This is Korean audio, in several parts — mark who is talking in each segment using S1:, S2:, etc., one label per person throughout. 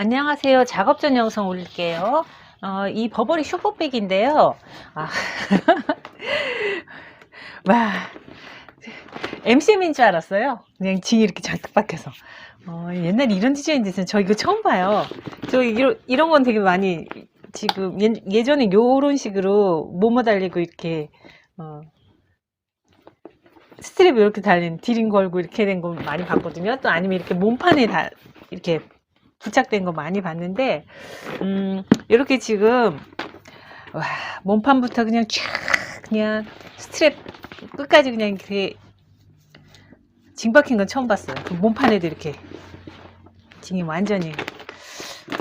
S1: 안녕하세요. 작업 전 영상 올릴게요. 어, 이 버버리 쇼퍼백인데요. 아, 와, MCM인 줄 알았어요. 그냥 징이 이렇게 잔뜩 박혀서. 어, 옛날에 이런 디자인 있어요. 저 이거 처음 봐요. 저 이런, 이런 건 되게 많이 지금 예, 예전에 요런 식으로 모모 달리고 이렇게 어, 스트랩 이렇게 달린 디링 걸고 이렇게 된 거 많이 봤거든요. 또 아니면 이렇게 몸판에 다 이렇게 부착된 거 많이 봤는데 음, 이렇게 지금 와, 몸판부터 그냥 쫙 그냥 스트랩 끝까지 그냥 이렇게 징 박힌 건 처음 봤어요. 그 몸판에도 이렇게 징이 완전히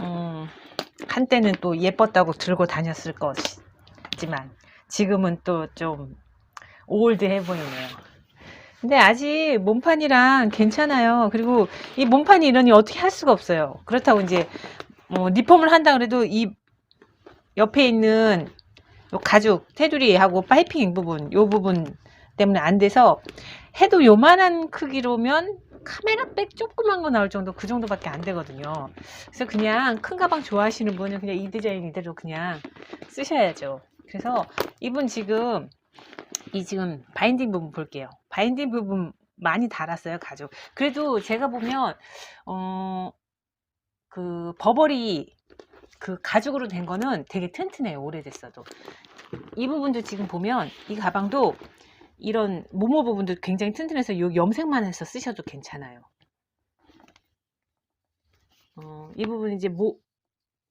S1: 음, 한때는 또 예뻤다고 들고 다녔을 것이지만 지금은 또 좀 올드해 보이네요. 근데 아직 몸판이랑 괜찮아요. 그리고 이 몸판이 이러니 어떻게 할 수가 없어요. 그렇다고 이제 뭐 리폼을 한다 그래도 이 옆에 있는 요 가죽 테두리하고 파이핑 부분 요 부분 때문에 안 돼서 해도 요만한 크기로면 카메라백 조그만 거 나올 정도 그 정도밖에 안 되거든요. 그래서 그냥 큰 가방 좋아하시는 분은 그냥 이 디자인 이대로 그냥 쓰셔야죠. 그래서 이분 지금 이 지금 바인딩 부분 볼게요. 바인딩 부분 많이 달았어요, 가죽. 그래도 제가 보면 어 그 버버리 그 가죽으로 된 거는 되게 튼튼해요. 오래됐어도. 이 부분도 지금 보면 이 가방도 이런 모모 부분도 굉장히 튼튼해서 요 염색만 해서 쓰셔도 괜찮아요. 어, 이 부분 이제 모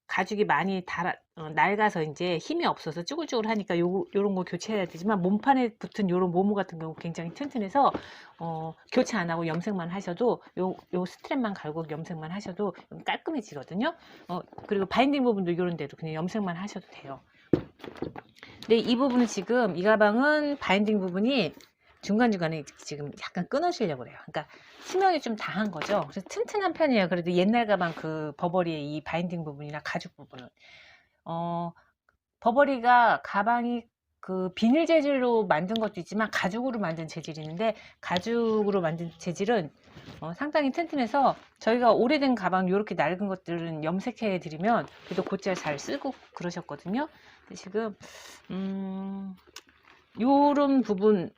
S1: 가죽이 많이 달아 어, 낡아서 이제 힘이 없어서 쭈글쭈글 하니까 요 요런 거 교체해야 되지만 몸판에 붙은 요런 모모 같은 경우 굉장히 튼튼해서 어, 교체 안 하고 염색만 하셔도 요 요 스트랩만 갈고 염색만 하셔도 깔끔해지거든요. 어, 그리고 바인딩 부분도 요런 데도 그냥 염색만 하셔도 돼요. 근데 이 부분은 지금 이 가방은 바인딩 부분이 중간중간에 지금 약간 끊으시려고 그래요. 그러니까 수명이 좀 다한 거죠. 그래서 튼튼한 편이에요. 그래도 옛날 가방 그 버버리의 이 바인딩 부분이나 가죽 부분은. 어, 버버리가 가방이 그 비닐 재질로 만든 것도 있지만 가죽으로 만든 재질이 있는데 가죽으로 만든 재질은 어, 상당히 튼튼해서 저희가 오래된 가방 이렇게 낡은 것들은 염색해 드리면 그래도 곧잘 잘 쓰고 그러셨거든요. 지금 음, 요런 부분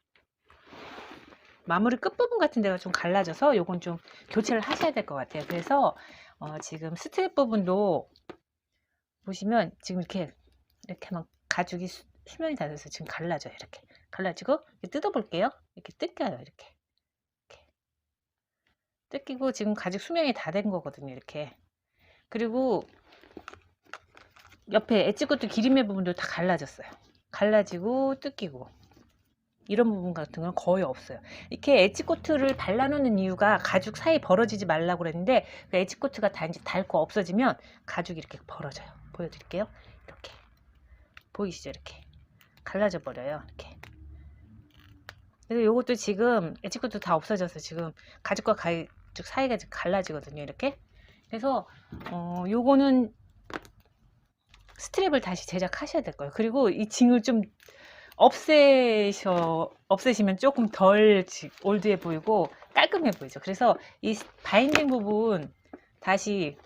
S1: 마무리 끝부분 같은 데가 좀 갈라져서 요건 좀 교체를 하셔야 될 것 같아요. 그래서 어, 지금 스트랩 부분도 보시면 지금 이렇게 이렇게 막 가죽이 수, 수면이 닿아서 지금 갈라져요. 이렇게 갈라지고 이렇게 뜯어볼게요. 이렇게 뜯겨요. 이렇게. 이렇게. 뜯기고 지금 가죽 수명이 다 된 거거든요. 이렇게. 그리고 옆에 엣지코트 기림의 부분도 다 갈라졌어요. 갈라지고 뜯기고 이런 부분 같은 건 거의 없어요. 이렇게 엣지코트를 발라놓는 이유가 가죽 사이 벌어지지 말라고 그랬는데 그 엣지코트가 다 이제 닳고 없어지면 가죽이 이렇게 벌어져요. 보여드릴게요. 이렇게 보이시죠? 이렇게 갈라져 버려요. 이렇게. 그래서 요것도 지금 엣지코트 다 없어져서 지금 가죽과 가죽 사이가 갈라지거든요. 이렇게. 그래서 어 요거는 스트랩을 다시 제작하셔야 될 거예요. 그리고 이 징을 좀 없애셔 없애시면 조금 덜 지- 올드해 보이고 깔끔해 보이죠. 그래서 이 스- 바인딩 부분 다시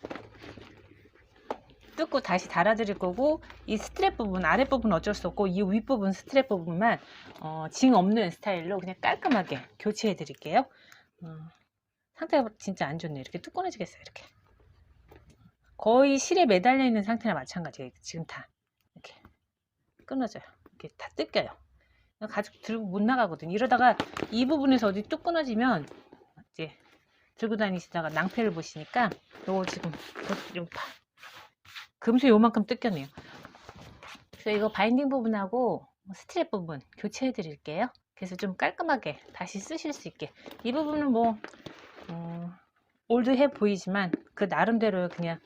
S1: 뜯고 다시 달아드릴 거고 이 스트랩 부분 아랫 부분 어쩔 수 없고 이 윗 부분 스트랩 부분만 어, 징 없는 스타일로 그냥 깔끔하게 교체해 드릴게요. 어, 상태가 진짜 안 좋네요. 이렇게 뚝 끊어지겠어요. 이렇게 거의 실에 매달려 있는 상태나 마찬가지예요. 지금 다 이렇게 끊어져요. 이렇게 다 뜯겨요. 가죽 들고 못 나가거든요. 이러다가 이 부분에서 어디 뚝 끊어지면 이제 들고 다니시다가 낭패를 보시니까 요거 지금 파- 금수 요만큼 뜯겼네요. 그래서 이거 바인딩 부분하고 스트랩 부분 교체해 드릴게요. 그래서 좀 깔끔하게 다시 쓰실 수 있게 이 부분은 뭐 어, 올드해 보이지만 그 나름대로 그냥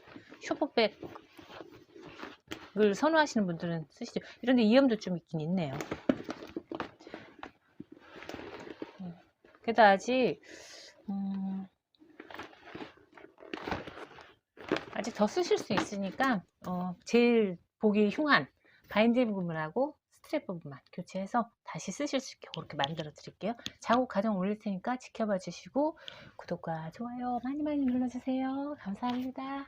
S1: 쇼퍼백 을 선호하시는 분들은 쓰시죠. 이런데 이염도 좀 있긴 있네요. 음, 그래도 아직 음, 아직 더 쓰실 수 있으니까 어, 제일 보기 흉한 바인딩 부분하고 스트랩 부분만 교체해서 다시 쓰실 수 있게 그렇게 만들어 드릴게요. 작업 과정 올릴 테니까 지켜봐 주시고 구독과 좋아요 많이 많이 눌러주세요. 감사합니다.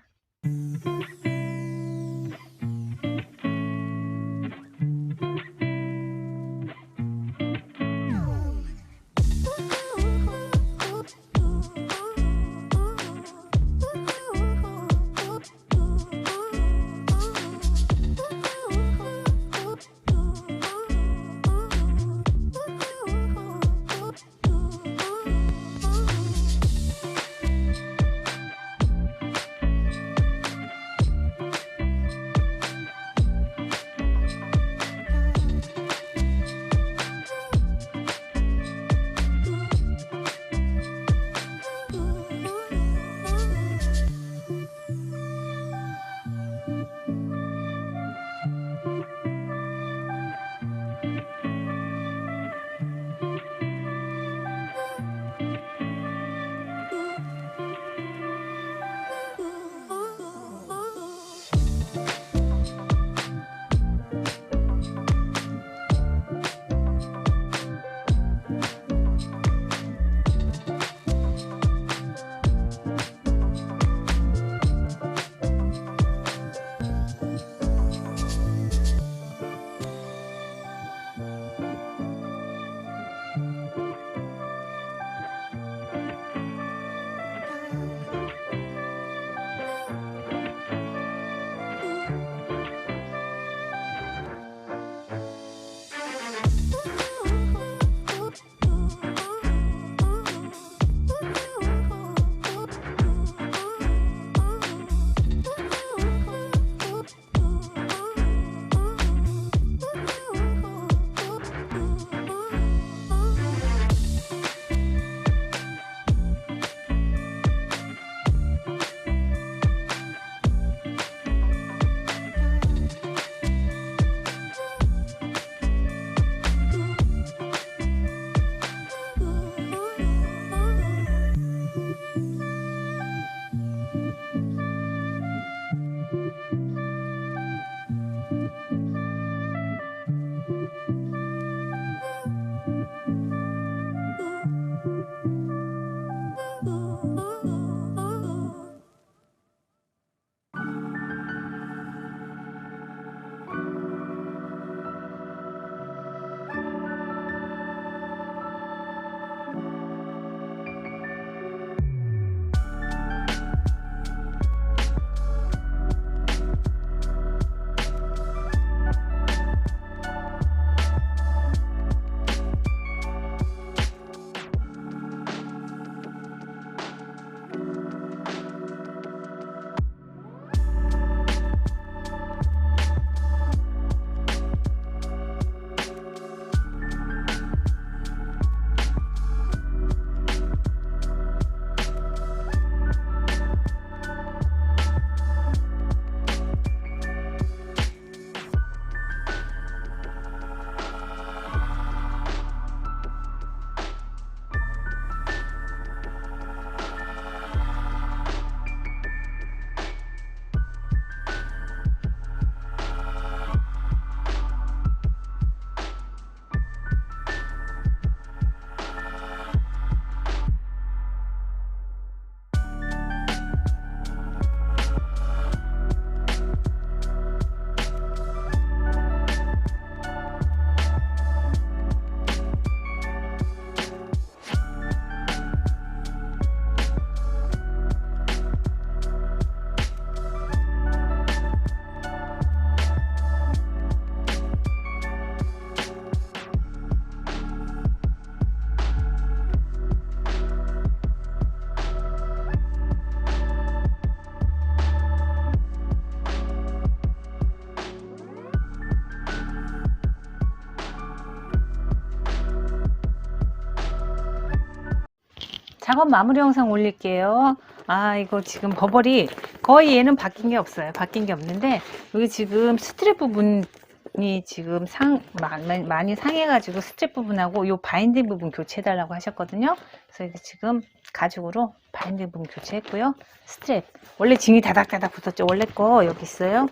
S1: 작업 마무리 영상 올릴게요. 아, 이거 지금 버벌이 거의 얘는 바뀐 게 없어요. 바뀐 게 없는데, 여기 지금 스트랩 부분이 지금 상, 많이 상해가지고 스트랩 부분하고 요 바인딩 부분 교체해달라고 하셨거든요. 그래서 이게 지금 가죽으로 바인딩 부분 교체했고요. 스트랩. 원래 징이 다닥다닥 붙었죠. 원래 거 여기 있어요.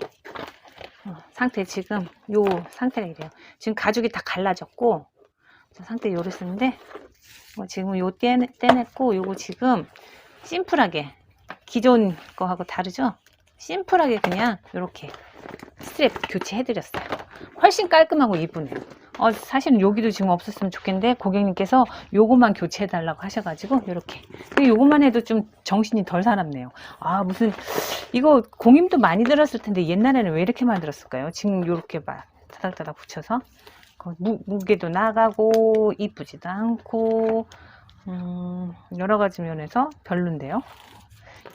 S1: 어, 상태 지금 요 상태가 이래요. 지금 가죽이 다 갈라졌고, 저 상태 요랬었는데, 뭐 지금 요 떼, 떼냈고 요거 지금 심플하게 기존 거하고 다르죠? 심플하게 그냥 이렇게 스트랩 교체해드렸어요. 훨씬 깔끔하고 이쁘네요. 어, 사실은 여기도 지금 없었으면 좋겠는데 고객님께서 요것만 교체해달라고 하셔가지고 이렇게 요것만 해도 좀 정신이 덜 사납네요. 아 무슨 이거 공임도 많이 들었을 텐데 옛날에는 왜 이렇게 만들었을까요? 지금 이렇게 막 타닥타닥 붙여서 그 무, 무게도 나가고 이쁘지도 않고 음, 여러 가지 면에서 별론데요.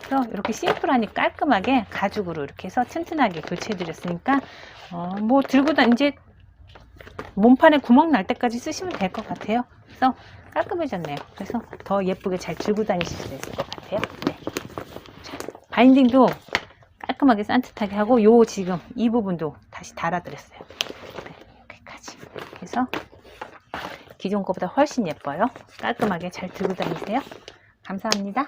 S1: 그래서 이렇게 심플하니 깔끔하게 가죽으로 이렇게 해서 튼튼하게 교체해 드렸으니까 어, 뭐 들고 다 이제 몸판에 구멍 날 때까지 쓰시면 될 것 같아요. 그래서 깔끔해졌네요. 그래서 더 예쁘게 잘 들고 다니실 수 있을 것 같아요. 네. 자, 바인딩도 깔끔하게 산뜻하게 하고 요 지금 이 부분도 다시 달아드렸어요. 그래서 기존 거보다 훨씬 예뻐요. 깔끔하게 잘 들고 다니세요. 감사합니다.